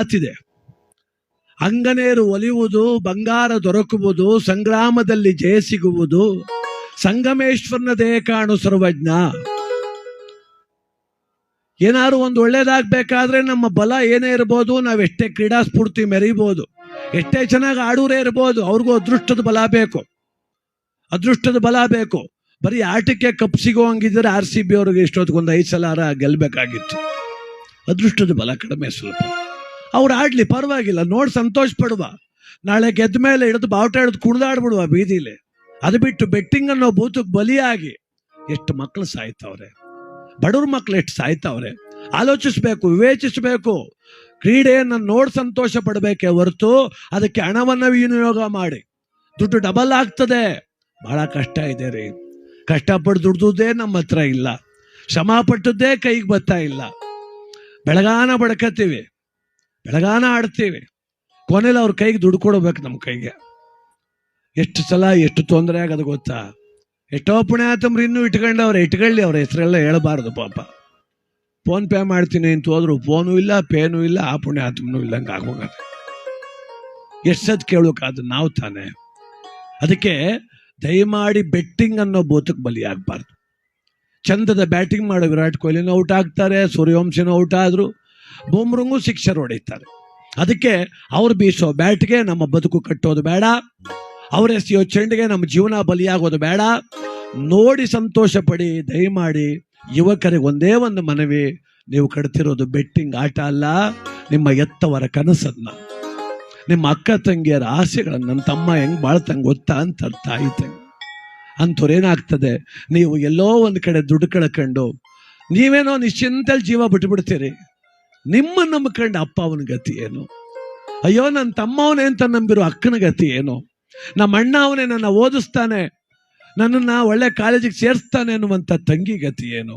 ಮಾತಿದೆ ಅಂಗನೇರು ಒಲಿಯುವುದು, ಬಂಗಾರ ದೊರಕುವುದು, ಸಂಗ್ರಾಮದಲ್ಲಿ ಜಯ ಸಿಗುವುದು ಸಂಗಮೇಶ್ವರನದೇ ಕಾಣು ಸರ್ವಜ್ಞ. ಏನಾದ್ರು ಒಂದು ಒಳ್ಳೇದಾಗಬೇಕಾದ್ರೆ ನಮ್ಮ ಬಲ ಏನೇ ಇರ್ಬೋದು ನಾವು ಎಷ್ಟೇ ಕ್ರೀಡಾ ಸ್ಫೂರ್ತಿ ಮೆರೀಬೋದು, ಎಷ್ಟೇ ಚೆನ್ನಾಗಿ ಆಡೂರೇ ಇರ್ಬೋದು, ಅವ್ರಿಗೂ ಅದೃಷ್ಟದ ಬಲ ಬೇಕು. ಅದೃಷ್ಟದ ಬಲ ಬೇಕು. ಬರೀ ಆಟಕ್ಕೆ ಕಪ್ ಸಿಗೋ ಹಂಗಿದ್ರೆ ಆರ್ ಸಿ ಬಿ ಅವ್ರಿಗೆ ಇಷ್ಟೊತ್ತಿಗೊಂದು ಐದು ಸಲ ಆರ ಗೆಲ್ಬೇಕಾಗಿತ್ತು. ಅದೃಷ್ಟದ ಬಲ ಕಡಿಮೆ ಸ್ವಲ್ಪ. ಅವ್ರು ಆಡ್ಲಿ, ಪರವಾಗಿಲ್ಲ. ನೋಡಿ ಸಂತೋಷ ಪಡುವ. ನಾಳೆ ಗೆದ್ದ ಮೇಲೆ ಹಿಡಿದು ಬಾವುಟ ಹಿಡಿದು ಕುಣಿದಾಡ್ಬಿಡುವ ಬೀದಿಲಿ. ಅದು ಬಿಟ್ಟು ಬೆಟ್ಟಿಂಗ್ ಅನ್ನೋ ಭೂತಕ್ಕೆ ಬಲಿಯಾಗಿ. ಎಷ್ಟು ಮಕ್ಕಳು ಸಾಯ್ತವ್ರೆ. ಬಡವ್ರ ಮಕ್ಳು ಎಷ್ಟು ಸಾಯ್ತವ್ರೆ. ಆಲೋಚಿಸ್ಬೇಕು, ವಿವೇಚಿಸಬೇಕು. ಕ್ರೀಡೆಯನ್ನು ನೋಡಿ ಸಂತೋಷ ಪಡಬೇಕೆ ಹೊರತು ಅದಕ್ಕೆ ಹಣವನ್ನು ವಿನಿಯೋಗ ಮಾಡಿ. ದುಡ್ಡು ಡಬಲ್ ಆಗ್ತದೆ. ಬಹಳ ಕಷ್ಟ ಇದೆ ರೀ. ಕಷ್ಟಪಟ್ಟು ದುಡ್ದುದೇ ನಮ್ಮ ಹತ್ರ ಇಲ್ಲ. ಶ್ರಮ ಪಟ್ಟದ್ದೇ ಕೈಗೆ ಬರ್ತಾ ಇಲ್ಲ. ಬೆಳಗಾನ ಬಡ್ಕತ್ತೀವಿ ಬೆಳಗಾನ ಆಡ್ತೀವಿ. ಕೊನೆಯಲ್ಲಿ ಅವ್ರ ಕೈಗೆ ದುಡ್ಡು ಕೊಡಬೇಕು ನಮ್ಮ ಕೈಗೆ. ಎಷ್ಟು ಸಲ, ಎಷ್ಟು ತೊಂದರೆ ಆಗೋದು ಗೊತ್ತಾ? ಎಷ್ಟೋ ಪುಣ್ಯಾತಮ್ರು ಇನ್ನೂ ಇಟ್ಕೊಂಡವ್ರೆ ಇಟ್ಕೊಳ್ಳಿ, ಅವ್ರ ಹೆಸರೆಲ್ಲ ಹೇಳಬಾರ್ದು ಪಾಪ. ಫೋನ್ ಪೇ ಮಾಡ್ತೀನಿ ಅಂತ ಹೋದ್ರು, ಫೋನು ಇಲ್ಲ, ಪೇನು ಇಲ್ಲ, ಆ ಪುಣ್ಯಾತ್ಮನೂ ಇಲ್ಲಂಗೆ ಆಗೋಗತ್ತೆ ಎಷ್ಟು ಸತ್ ಅದು ನಾವು ತಾನೇ. ಅದಕ್ಕೆ ದಯಮಾಡಿ ಬೆಟ್ಟಿಂಗ್ ಅನ್ನೋ ಭೂತಕ್ಕೆ ಬಲಿಯಾಗಬಾರ್ದು ಚಂದದ ಬ್ಯಾಟಿಂಗ್ ಮಾಡೋ ವಿರಾಟ್ ಕೊಹ್ಲಿನೂ ಔಟ್ ಆಗ್ತಾರೆ, ಸೂರ್ಯವಂಶನೂ ಔಟ್ ಆದ್ರು. ಬುಮ್ರಂಗೂ ಸಿಕ್ಸರ್ ಹೊಡಿತಾರೆ. ಅದಕ್ಕೆ ಅವ್ರು ಬೀಸೋ ಬ್ಯಾಟ್ಗೆ ನಮ್ಮ ಬದುಕು ಕಟ್ಟೋದು ಬೇಡ. ಅವ್ರ ಎಸೆಯೋ ಚೆಂಡಿಗೆ ನಮ್ಮ ಜೀವನ ಬಲಿಯಾಗೋದು ಬೇಡ. ನೋಡಿ ಸಂತೋಷ ಪಡಿ ದಯಮಾಡಿ ಯುವಕರಿಗೆ ಒಂದೇ ಒಂದು ಮನವಿ, ನೀವು ಕಡ್ತಿರೋದು ಬೆಟ್ಟಿಂಗ್ ಆಟ ಅಲ್ಲ, ನಿಮ್ಮ ಎತ್ತವರ ಕನಸನ್ನ. ನಿಮ್ಮ ಅಕ್ಕ ತಂಗಿಯರ ಆಸೆಗಳನ್ನು ನನ್ನ ತಮ್ಮ ಹೆಂಗ್ ಬಾಳ್ತಂಗೆ ಗೊತ್ತಾ ಅಂತ ಅರ್ಥ ತಂಗಿ ಅಂಥವ್ರೇನಾಗ್ತದೆ ನೀವು ಎಲ್ಲೋ ಒಂದು ಕಡೆ ದುಡ್ಡು ಕಳ್ಕೊಂಡು ನೀವೇನೋ ನಿಶ್ಚಿಂತಲ್ಲಿ ಜೀವ ಬಿಟ್ಬಿಡ್ತೀರಿ. ನಿಮ್ಮ ನಂಬ್ಕೊಂಡ ಅಪ್ಪ ಅವನ ಗತಿ ಏನು? ಅಯ್ಯೋ ನನ್ನ ತಮ್ಮವನೇ ಅಂತ ನಂಬಿರೋ ಅಕ್ಕನ ಗತಿ ಏನು? ನಮ್ಮ ಅಣ್ಣ ಅವನೇ ನನ್ನ ಓದಿಸ್ತಾನೆ, ನನ್ನನ್ನು ಒಳ್ಳೆ ಕಾಲೇಜಿಗೆ ಸೇರಿಸ್ತಾನೆ ಅನ್ನುವಂಥ ತಂಗಿ ಗತಿ ಏನು?